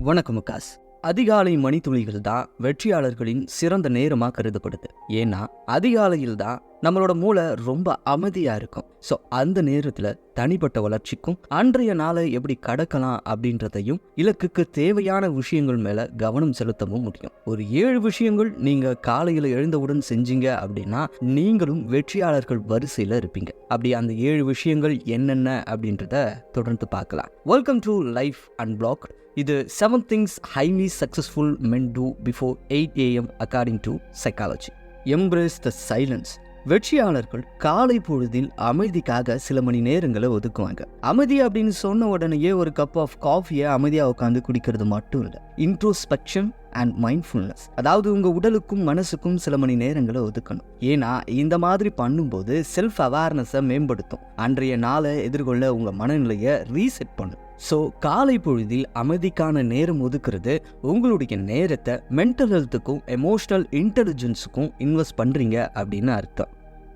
வணக்கம் முகாஸ். அதிகாலை மணித்துளிகள் தான் வெற்றியாளர்களின் சிறந்த நேரமாக கருதப்படுது. ஏன்னா அதிகாலையில் தான் நம்மளோட மூளை ரொம்ப அமைதியாக இருக்கும். ஸோ அந்த நேரத்தில் தனிப்பட்ட வளர்ச்சிக்கும் அன்றைய நாளை எப்படி கடக்கலாம் அப்படின்றதையும் இலக்குக்கு தேவையான விஷயங்கள் மேலே கவனம் செலுத்தவும் முடியும். ஒரு ஏழு விஷயங்கள் நீங்கள் காலையில் எழுந்தவுடன் செஞ்சீங்க அப்படின்னா நீங்களும் வெற்றியாளர்கள் வரிசையில் இருப்பீங்க. அப்படி அந்த ஏழு விஷயங்கள் என்னென்ன அப்படின்றத தொடர்ந்து பார்க்கலாம். வெல்கம் டு லைஃப் அன்பிளாக் இது seven things highly successful men do before eight AM according to psychology embrace the silence வெற்றியாளர்கள் காலை பொழுதில் அமைதிக்காக சில மணி நேரங்களை ஒதுக்குவாங்க. அமைதி அப்படின்னு சொன்ன உடனேயே ஒரு கப் ஆஃப் காஃபியை அமைதியாக உட்காந்து குடிக்கிறது மட்டும் இல்லை. இன்ட்ரோஸ்பெக்ஷன் அண்ட் மைண்ட்ஃபுல்னஸ் அதாவது உங்கள் உடலுக்கும் மனசுக்கும் சில மணி நேரங்களை ஒதுக்கணும். ஏன்னா இந்த மாதிரி பண்ணும்போது செல்ஃப் அவேர்னஸை மேம்படுத்தும். அன்றைய நாளை எதிர்கொள்ள உங்கள் மனநிலையை ரீசெட் பண்ணும். ஸோ காலை பொழுதில் அமைதிக்கான நேரம் ஒதுக்குறது உங்களுடைய நேரத்தை மென்டல் ஹெல்த்துக்கும் எமோஷனல் இன்டெலிஜென்ஸுக்கும் இன்வெஸ்ட் பண்ணுறீங்க அப்படின்னு அர்த்தம்.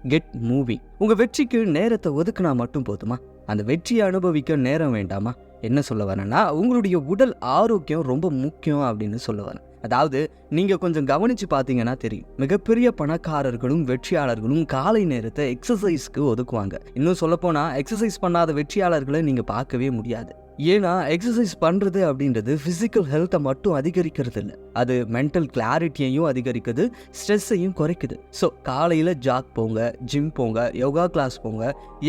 கெட் மூவிங் உங்கள் வெற்றிக்கு நேரத்தை ஒதுக்குனா மட்டும் போதுமா? அந்த வெற்றியை அனுபவிக்க நேரம் வேண்டாமா? என்ன சொல்ல வரேன்னா உங்களுடைய உடல் ஆரோக்கியம் ரொம்ப முக்கியம் அப்படின்னு சொல்ல வரேன். அதாவது நீங்கள் கொஞ்சம் கவனித்து பார்த்தீங்கன்னா தெரியும். மிகப்பெரிய பணக்காரர்களும் வெற்றியாளர்களும் காலை நேரத்தை எக்ஸசைஸ்க்கு ஒதுக்குவாங்க. இன்னும் சொல்லப்போனால் எக்ஸசைஸ் பண்ணாத வெற்றியாளர்களை நீங்கள் பார்க்கவே முடியாது. ஏன்னா எக்ஸசைஸ் பண்ணுறது அப்படின்றது ஃபிசிக்கல் ஹெல்த்தை மட்டும் அதிகரிக்கிறது இல்லை. அது மென்டல் கிளாரிட்டியையும் அதிகரிக்குது ஸ்ட்ரெஸ்ஸையும் குறைக்குது. ஸோ காலையில் ஜாக் போங்க ஜிம் போங்க யோகா கிளாஸ் போங்க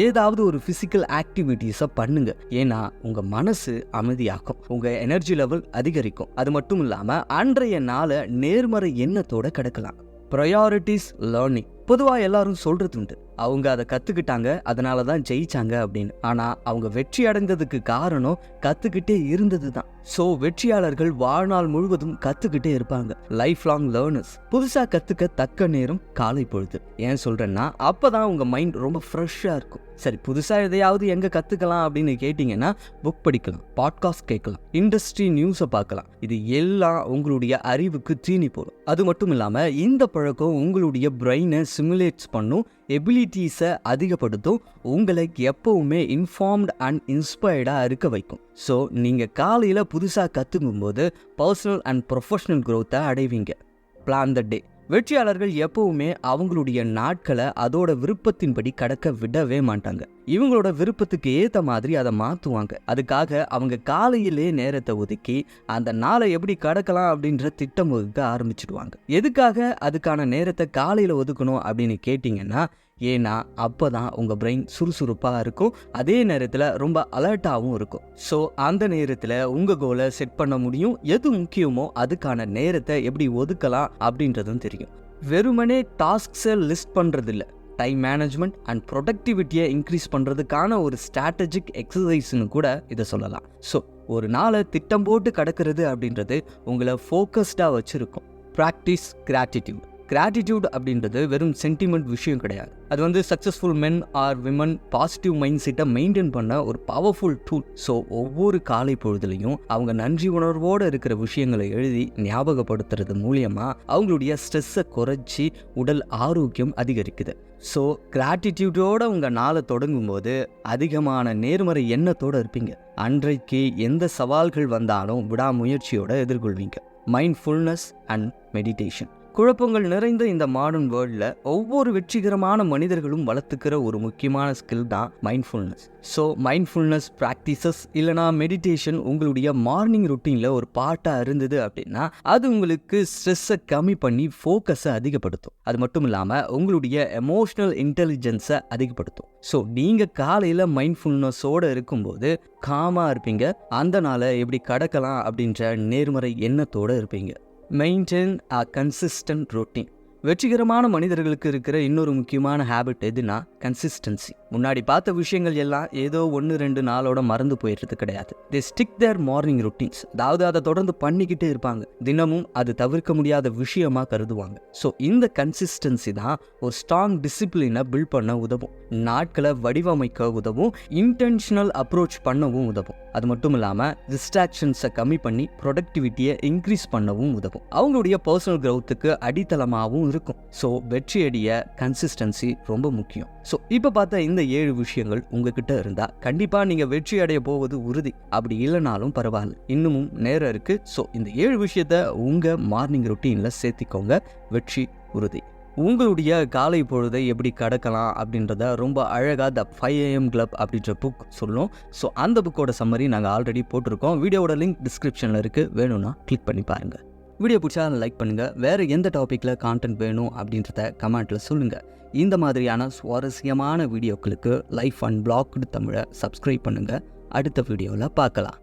ஏதாவது ஒரு ஃபிசிக்கல் ஆக்டிவிட்டீஸை பண்ணுங்க. ஏன்னா உங்கள் மனசு அமைதியாக்கும். உங்கள் எனர்ஜி லெவல் அதிகரிக்கும். அது மட்டும் இல்லாமல் அன்றைய நாளை நேர்மறை எண்ணத்தோட கிடக்கலாம். ப்ரையாரிட்டிஸ் லேர்னிங் பொதுவாக எல்லாரும் சொல்கிறது உண்டு. அவங்க அதை கற்றுக்கிட்டாங்க அதனால தான் ஜெயிச்சாங்க அப்படின்னு. ஆனால் அவங்க வெற்றி அடைந்ததுக்கு காரணம் கற்றுக்கிட்டே இருந்தது தான். ஸோ வெற்றியாளர்கள் வாழ்நாள் முழுவதும் கற்றுக்கிட்டே இருப்பாங்க. லைஃப் லாங் லேர்னர்ஸ் புதுசாக கற்றுக்க தக்க நேரம் காலை பொழுது. ஏன் சொல்கிறேன்னா அப்போ தான் உங்கள் மைண்ட் ரொம்ப ஃப்ரெஷ்ஷாக இருக்கும். சரி புதுசாக எதையாவது எங்கே கற்றுக்கலாம் அப்படின்னு கேட்டிங்கன்னா புக் படிக்கலாம் பாட்காஸ்ட் கேட்கலாம் இண்டஸ்ட்ரி நியூஸை பார்க்கலாம். இது எல்லாம் உங்களுடைய அறிவுக்கு தீனி போடும். அது மட்டும் இல்லாமல் இந்த பழக்கம் உங்களுடைய பிரெயினை சிமுலேட்ஸ் பண்ணும் எபிலிட்டிஸை அதிகப்படுத்தும் உங்களை எப்போவுமே இன்ஃபார்ம்டு அண்ட் இன்ஸ்பயர்டாக இருக்க வைக்கும். ஸோ நீங்கள் காலையில் புதுசாக கற்றுக்கும்போது பர்சனல் அண்ட் ப்ரொஃபஷனல் க்ரோத்தை அடைவீங்க. பிளான் த டே வெற்றியாளர்கள் எப்பவுமே அவங்களுடைய நாட்களை அதோட விருப்பத்தின்படி கடக்க விடவே மாட்டாங்க. இவங்களோட விருப்பத்துக்கு ஏற்ற மாதிரி அதை மாற்றுவாங்க அதுக்காக அவங்க காலையிலே நேரத்தை ஒதுக்கி அந்த நாளை எப்படி கடக்கலாம் அப்படின்ற திட்டம் வகுக்க ஆரம்பிச்சிடுவாங்க. எதுக்காக அதுக்கான நேரத்தை காலையில் ஒதுக்கணும் அப்படின்னு கேட்டிங்கன்னா ஏன்னா அப்போ தான் உங்கள் பிரெயின் சுறுசுறுப்பாக இருக்கும். அதே நேரத்தில் ரொம்ப அலர்ட்டாகவும் இருக்கும். ஸோ அந்த நேரத்தில் உங்கள் கோலை செட் பண்ண முடியும். எது முக்கியமோ அதுக்கான நேரத்தை எப்படி ஒதுக்கலாம் அப்படின்றதும் தெரியும். வெறுமனே டாஸ்க்ஸை லிஸ்ட் பண்ணுறதில்ல டைம் மேனேஜ்மெண்ட் அண்ட் ப்ரொடக்டிவிட்டியை இன்க்ரீஸ் பண்ணுறதுக்கான ஒரு ஸ்ட்ராட்டஜிக் எக்ஸசைஸ்னு கூட இதை சொல்லலாம். ஸோ ஒரு நாளை திட்டம் போட்டு கடக்கிறது அப்படின்றது உங்களை ஃபோக்கஸ்டாக வச்சுருக்கும். ப்ராக்டிஸ் கிராட்டிடியூட் கிராட்டிடியூட் அப்படின்றது வெறும் சென்டிமெண்ட் விஷயம் கிடையாது. அது வந்து successful men or women positive mind செட்டை மெயின்டைன் பண்ண ஒரு பவர்ஃபுல் டூல் ஸோ ஒவ்வொரு காலை பொழுதுலையும் அவங்க நன்றி உணர்வோடு இருக்கிற விஷயங்களை எழுதி ஞாபகப்படுத்துறது மூலியமாக அவங்களுடைய ஸ்ட்ரெஸ்ஸை குறைச்சி உடல் ஆரோக்கியம் அதிகரிக்குது. ஸோ கிராட்டிடியூடோட உங்கள் நாளை தொடங்கும் போது அதிகமான நேர்மறை எண்ணத்தோடு இருப்பீங்க. அன்றைக்கு எந்த சவால்கள் வந்தாலும் விடாமுயற்சியோடு எதிர்கொள்வீங்க. மைண்ட்ஃபுல்னஸ் அண்ட் மெடிடேஷன் குழப்பங்கள் நிறைந்த இந்த மாடர்ன் வேர்ல்டில் ஒவ்வொரு வெற்றிகரமான மனிதர்களும் வளர்த்துக்கிற ஒரு முக்கியமான ஸ்கில் தான் மைண்ட்ஃபுல்னஸ் ஸோ மைண்ட்ஃபுல்னஸ் ப்ராக்டிசஸ் இல்லைனா மெடிடேஷன் உங்களுடைய மார்னிங் ருட்டீனில் ஒரு பாட்டாக இருந்தது அப்படின்னா அது உங்களுக்கு ஸ்ட்ரெஸ்ஸை கம்மி பண்ணி ஃபோக்கஸை அதிகப்படுத்தும். அது மட்டும் இல்லாமல் உங்களுடைய எமோஷ்னல் இன்டெலிஜென்ஸை அதிகப்படுத்தும். ஸோ நீங்கள் காலையில் மைண்ட்ஃபுல்னஸோடு இருக்கும்போது காமாக இருப்பீங்க. அந்த நாளை எப்படி கடக்கலாம் அப்படின்ற நேர்மறை எண்ணத்தோடு இருப்பீங்க. Maintain a consistent routine. வெற்றிகரமான மனிதர்களுக்கு இருக்கிற இன்னொரு முக்கியமான ஹேபிட் எதுனா கன்சிஸ்டன்சி முன்னாடி பார்த்த விஷயங்கள் எல்லாம் ஏதோ ஒன்று ரெண்டு நாளோட மறந்து போயிடுறது கிடையாது. They stick their morning routines அதாவது அதை தொடர்ந்து பண்ணிக்கிட்டே இருப்பாங்க. தினமும் அது தவிர்க்க முடியாத விஷயமா கருதுவாங்க. ஸோ இந்த கன்சிஸ்டன்சி தான் ஒரு ஸ்ட்ராங் டிசிப்ளினை பில்ட் பண்ண உதவும். நாட்களை வடிவமைக்க உதவும். இன்டென்ஷனல் அப்ரோச் பண்ணவும் உதவும். அது மட்டும் இல்லாமல் டிஸ்ட்ராக்ஷன்ஸை கம்மி பண்ணி ப்ரொடக்டிவிட்டியை இன்க்ரீஸ் பண்ணவும் உதவும். அவங்களுடைய பர்சனல் க்ரௌத்துக்கு அடித்தளமாகவும் இருக்கும். ஸோ வெற்றியடைய கன்சிஸ்டன்சி ரொம்ப முக்கியம். ஸோ இப்போ பார்த்த இந்த ஏழு விஷயங்கள் உங்ககிட்ட இருந்தால் கண்டிப்பாக நீங்கள் வெற்றி அடைய போவது உறுதி. அப்படி இல்லைனாலும் பரவாயில்ல. இன்னமும் நேரம் இருக்குது ஸோ இந்த ஏழு விஷயத்த உங்கள் மார்னிங் ரொட்டீனில் சேர்த்திக்கோங்க. வெற்றி உறுதி. உங்களுடைய காலை பொழுதை எப்படி கடக்கலாம் அப்படின்றத ரொம்ப அழகாக த ஃபைவ் ஏஎம் கிளப் அப்படின்ற புக் சொல்லும். ஸோ அந்த புக்கோட சம்மரி நாங்கள் ஆல்ரெடி போட்டிருக்கோம். வீடியோவோட லிங்க் டிஸ்கிரிப்ஷனில் இருக்குது வேணும்னா கிளிக் பண்ணி பாருங்கள் வீடியோ பிடிச்சா லைக் பண்ணுங்கள் வேறு எந்த டாப்பிக்கில் கான்டென்ட் வேணும் அப்படின்றத கமெண்ட்டில் சொல்லுங்கள் இந்த மாதிரியான சுவாரஸ்யமான வீடியோக்களுக்கு லைஃப் அண்ட் பிளாக்டு தமிழை சப்ஸ்கிரைப் பண்ணுங்கள் அடுத்த வீடியோவில் பார்க்கலாம்.